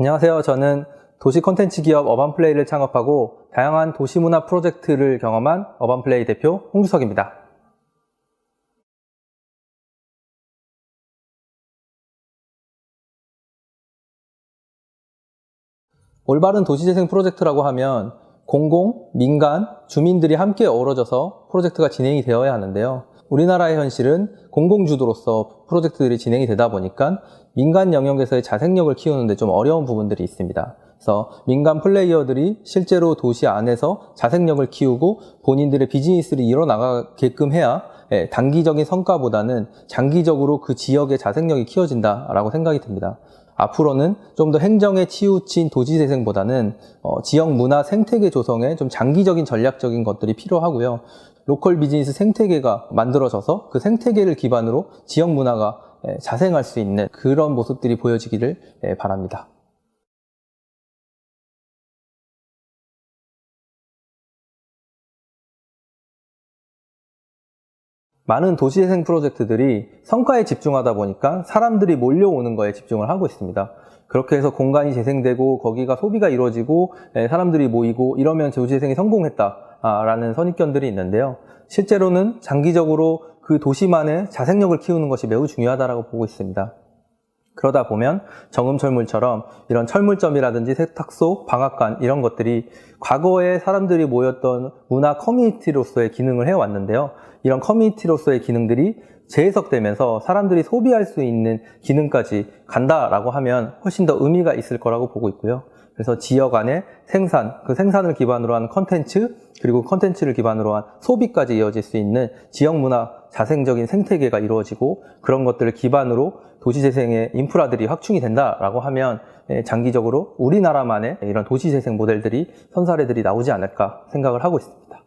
안녕하세요. 저는 도시 콘텐츠 기업 어반플레이를 창업하고 다양한 도시문화 프로젝트를 경험한 어반플레이 대표 홍주석입니다. 올바른 도시재생 프로젝트라고 하면 공공, 민간, 주민들이 함께 어우러져서 프로젝트가 진행이 되어야 하는데요. 우리나라의 현실은 공공주도로서 프로젝트들이 진행이 되다 보니까 민간 영역에서의 자생력을 키우는데 좀 어려운 부분들이 있습니다. 그래서 민간 플레이어들이 실제로 도시 안에서 자생력을 키우고 본인들의 비즈니스를 이뤄나가게끔 해야 예, 단기적인 성과보다는 장기적으로 그 지역의 자생력이 키워진다라고 생각이 듭니다. 앞으로는 좀 더 행정에 치우친 도시 재생보다는 어, 지역 문화 생태계 조성에 좀 장기적인 전략적인 것들이 필요하고요. 로컬 비즈니스 생태계가 만들어져서 그 생태계를 기반으로 지역 문화가 예, 자생할 수 있는 그런 모습들이 보여지기를 예, 바랍니다. 많은 도시재생 프로젝트들이 성과에 집중하다 보니까 사람들이 몰려오는 거에 집중을 하고 있습니다. 그렇게 해서 공간이 재생되고 거기가 소비가 이루어지고 예, 사람들이 모이고 이러면 도시재생이 성공했다 라는 선입견들이 있는데요. 실제로는 장기적으로 그 도시만의 자생력을 키우는 것이 매우 중요하다고 보고 있습니다. 그러다 보면 정음철물처럼 이런 철물점이라든지 세탁소, 방앗간 이런 것들이 과거에 사람들이 모였던 문화 커뮤니티로서의 기능을 해왔는데요. 이런 커뮤니티로서의 기능들이 재해석되면서 사람들이 소비할 수 있는 기능까지 간다라고 하면 훨씬 더 의미가 있을 거라고 보고 있고요. 그래서 지역 안에 생산, 그 생산을 기반으로 한 컨텐츠, 그리고 컨텐츠를 기반으로 한 소비까지 이어질 수 있는 지역 문화 자생적인 생태계가 이루어지고 그런 것들을 기반으로 도시재생의 인프라들이 확충이 된다라고 하면 예, 장기적으로 우리나라만의 이런 도시재생 모델들이 선사례들이 나오지 않을까 생각을 하고 있습니다.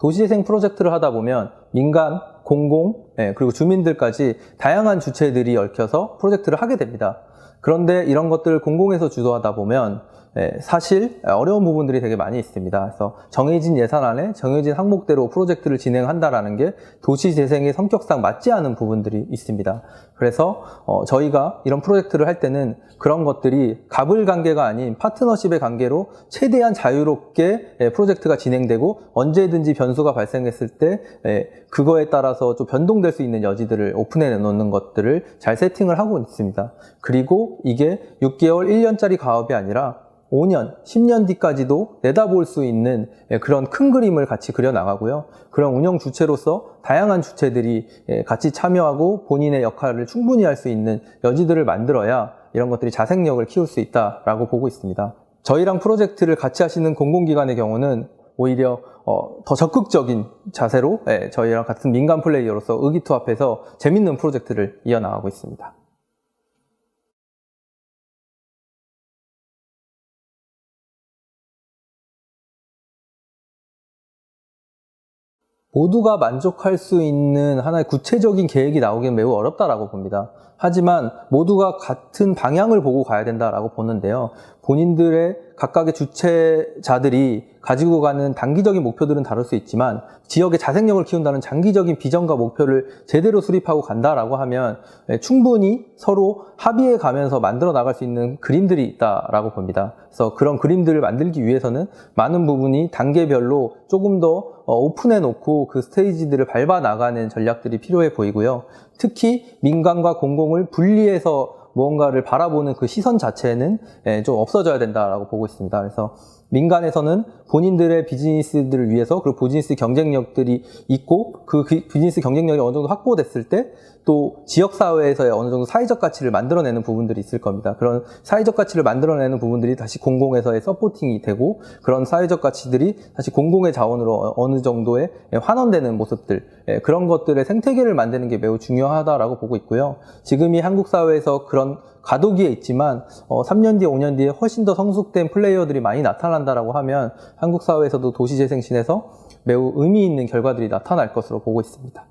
도시재생 프로젝트를 하다 보면 민간, 공공, 예, 그리고 주민들까지 다양한 주체들이 얽혀서 프로젝트를 하게 됩니다. 그런데 이런 것들을 공공에서 주도하다 보면 예, 사실 어려운 부분들이 되게 많이 있습니다. 그래서 정해진 예산 안에 정해진 항목대로 프로젝트를 진행한다라는 게 도시 재생의 성격상 맞지 않은 부분들이 있습니다. 그래서 어, 저희가 이런 프로젝트를 할 때는 그런 것들이 갑을 관계가 아닌 파트너십의 관계로 최대한 자유롭게 예, 프로젝트가 진행되고 언제든지 변수가 발생했을 때 예, 그거에 따라서 좀 변동될 수 있는 여지들을 오픈해 놓는 것들을 잘 세팅을 하고 있습니다. 그리고 이게 6개월, 1년짜리 가업이 아니라 5년, 10년 뒤까지도 내다볼 수 있는 예, 그런 큰 그림을 같이 그려 나가고요. 그런 운영 주체로서 다양한 주체들이 예, 같이 참여하고 본인의 역할을 충분히 할 수 있는 여지들을 만들어야 이런 것들이 자생력을 키울 수 있다라고 보고 있습니다. 저희랑 프로젝트를 같이 하시는 공공기관의 경우는 오히려 어, 더 적극적인 자세로 예, 저희랑 같은 민간 플레이어로서 의기투합해서 재밌는 프로젝트를 이어나가고 있습니다. 모두가 만족할 수 있는 하나의 구체적인 계획이 나오기는 매우 어렵다라고 봅니다. 하지만 모두가 같은 방향을 보고 가야 된다라고 보는데요. 본인들의 각각의 주체자들이 가지고 가는 단기적인 목표들은 다를 수 있지만 지역의 자생력을 키운다는 장기적인 비전과 목표를 제대로 수립하고 간다라고 하면 예, 충분히 서로 합의해 가면서 만들어 나갈 수 있는 그림들이 있다라고 봅니다. 그래서 그런 그림들을 만들기 위해서는 많은 부분이 단계별로 조금 더 어, 오픈해 놓고 그 스테이지들을 밟아 나가는 전략들이 필요해 보이고요. 특히 민간과 공공 을 분리해서 무언가를 바라보는 그 시선 자체는 예, 좀 없어져야 된다라고 보고 있습니다. 그래서 민간에서는 본인들의 비즈니스들을 위해서 그리고 비즈니스 경쟁력들이 있고 그 비즈니스 경쟁력이 어느 정도 확보됐을 때 또 지역 사회에서의 어느 정도 사회적 가치를 만들어내는 부분들이 있을 겁니다. 그런 사회적 가치를 만들어내는 부분들이 다시 공공에서의 서포팅이 되고 그런 사회적 가치들이 다시 공공의 자원으로 어느 정도의 환원되는 모습들 예, 그런 것들의 생태계를 만드는 게 매우 중요하다라고 보고 있고요. 지금이 한국 사회에서 그런 가도기에 있지만 3년 어, 뒤에 5년 뒤에 훨씬 더 성숙된 플레이어들이 많이 나타난다라고 하면 한국 사회에서도 도시재생신에서 매우 의미 있는 결과들이 나타날 것으로 보고 있습니다.